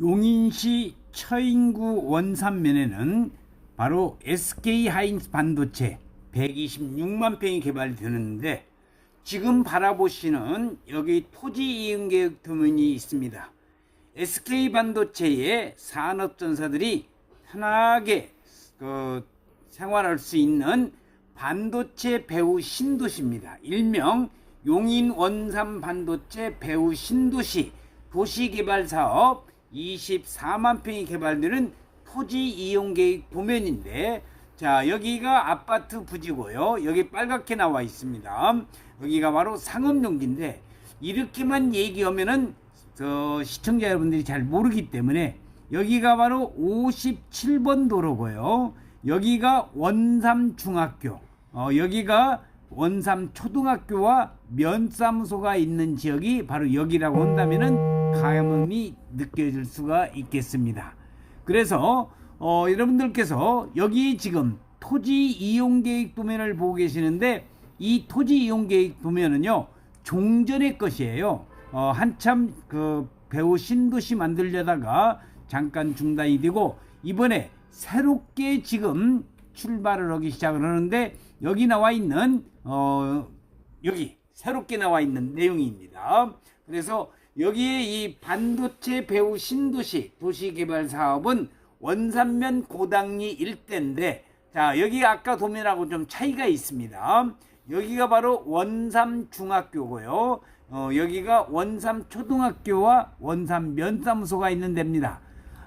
용인시 처인구 원산면에는 바로 SK 하이닉스 반도체 126만 평이 개발되는데 지금 바라보시는 여기 토지 이용 계획 도면이 있습니다. SK 반도체의 산업 전사들이 편하게 그 생활할 수 있는 반도체 배후 신도시입니다. 일명 용인 원산 반도체 배후 신도시 도시개발 사업 24만 평이 개발되는 토지 이용 계획 도면인데 자 여기가 아파트 부지고요. 여기 빨갛게 나와 있습니다. 여기가 바로 상업용지인데 이렇게만 얘기하면은 저 시청자 여러분들이 잘 모르기 때문에 여기가 바로 57번 도로고요. 여기가 원삼 중학교, 어, 여기가 원삼 초등학교와 면사무소가 있는 지역이 바로 여기라고 한다면은 감흥이 느껴질 수가 있겠습니다. 그래서 어, 여러분들께서 여기 지금 토지 이용 계획 도면을 보고 계시는데 이 토지 이용 계획 도면은요 종전의 것이에요. 어, 한참 그 배우 신도시 만들려다가 잠깐 중단이 되고 이번에 새롭게 지금 출발을 하기 시작을 하는데 여기 나와 있는 어 여기 새롭게 나와 있는 내용입니다. 그래서 여기에 이 반도체 배우 신도시 도시개발 사업은 원산면 고당리 일대인데 자 여기 아까 도면하고 좀 차이가 있습니다. 여기가 바로 원삼 중학교고요. 어, 여기가 원삼 초등학교와 원삼 면사무소가 있는 데입니다.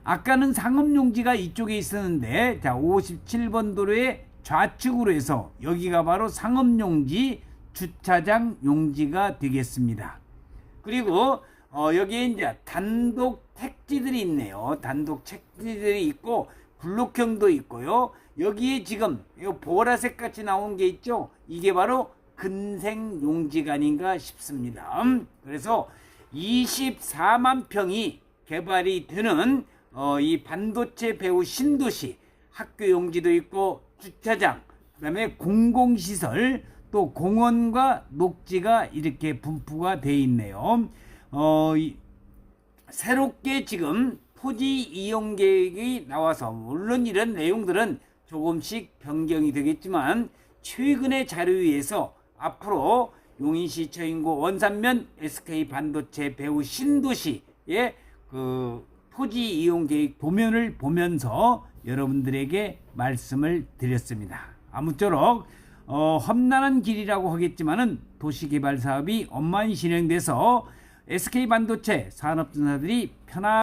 아까는 상업용지가 이쪽에 있었는데 자 57번 도로의 좌측으로 해서 여기가 바로 상업용지 주차장 용지가 되겠습니다. 그리고 어, 여기에 이제 단독 택지들이 있네요. 단독 택지들이 있고 블록형도 있고요. 여기에 지금 이 보라색 같이 나온 게 있죠. 이게 바로 근생 용지가 아닌가 싶습니다. 음, 그래서 24만 평이 개발이 되는 어, 이 반도체 배후 신도시 학교 용지도 있고 주차장 그다음에 공공시설 또 공원과 녹지가 이렇게 분포가 돼 있네요. 어, 이, 새롭게 지금 토지 이용 계획이 나와서 물론 이런 내용들은 조금씩 변경이 되겠지만 최근의 자료에 의해서 앞으로 용인시 처인구 원산면 SK 반도체 배후 신도시의 그 토지 이용 계획 도면을 보면서 여러분들에게 말씀을 드렸습니다. 아무쪼록 어, 험난한 길이라고 하겠지만은 도시개발 사업이 원만히 진행돼서 SK 반도체 산업전사들이 편안